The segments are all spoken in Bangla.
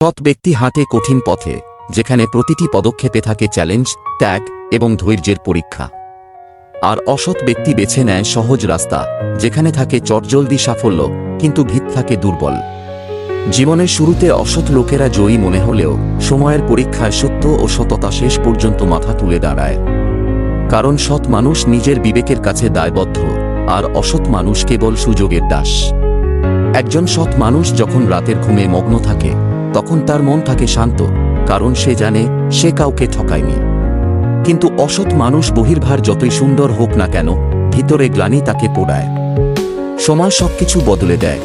সৎ ব্যক্তি হাঁটে কঠিন পথে, যেখানে প্রতিটি পদক্ষেপে থাকে চ্যালেঞ্জ ত্যাগ এবং ধৈর্যের পরীক্ষা। আর অসৎ ব্যক্তি বেছে নেয় সহজ রাস্তা, যেখানে থাকে চটজলদি সাফল্য, কিন্তু ভিত থাকে দুর্বল। জীবনের শুরুতে অসৎ লোকেরা জয়ী মনে হলেও, সময়ের পরীক্ষায় সত্য ও সততা শেষ পর্যন্ত মাথা তুলে দাঁড়ায়। কারণ সৎ মানুষ নিজের বিবেকের কাছে দায়বদ্ধ, আর অসৎ মানুষ কেবল সুযোগের দাস। একজন সৎ মানুষ যখন রাতের ঘুমে মগ্ন থাকে তখন তার মন থাকে শান্ত, কারণ সে জানে সে কাউকে ঠকায়নি। কিন্তু অসৎ মানুষ বহির্ভার যতই সুন্দর হোক না কেন, ভিতরে গ্লানি তাকে পোড়ায়। সময় সবকিছু বদলে দেয়।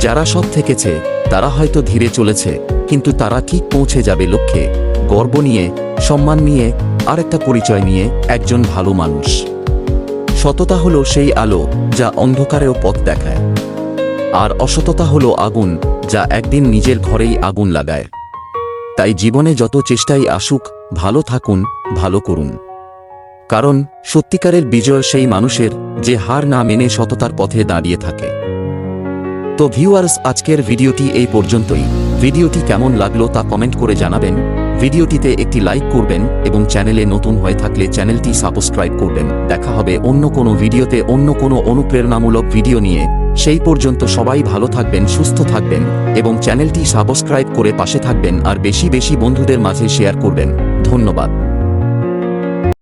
যারা সৎ থেকেছে, তারা হয়তো ধীরে চলেছে, কিন্তু তারা ঠিক পৌঁছে যাবে লক্ষ্যে। গর্ব নিয়ে, সম্মান নিয়ে আর একটা পরিচয় নিয়ে একজন ভালো মানুষ। সততা হলো সেই আলো যা অন্ধকারেও পথ দেখায়। আর অসততা হলো আগুন যা একদিন নিজের ঘরেই আগুন লাগায়। তাই জীবনে যত চেষ্টাই আসুক, ভালো থাকুন, ভালো করুন। কারণ, সত্যিকারের বিজয় সেই মানুষের, যে হার না মেনে সততার পথে দাঁড়িয়ে থাকে। তো ভিউয়ার্স আজকের ভিডিওটি এই পর্যন্তই। ভিডিওটি কেমন লাগল তা কমেন্ট করে জানাবেন। ভিডিওটিতে একটি লাইক করবেন এবং চ্যানেলে নতুন হয়ে থাকলে চ্যানেলটি সাবস্ক্রাইব করবেন। দেখা হবে অন্য কোনো ভিডিওতে অন্য কোনো অনুপ্রেরণামূলক ভিডিও নিয়ে। সেই পর্যন্ত সবাই ভালো থাকবেন, সুস্থ থাকবেন এবং চ্যানেলটি সাবস্ক্রাইব করে পাশে থাকবেন আর বেশি বেশি বন্ধুদের মাঝে শেয়ার করবেন। ধন্যবাদ।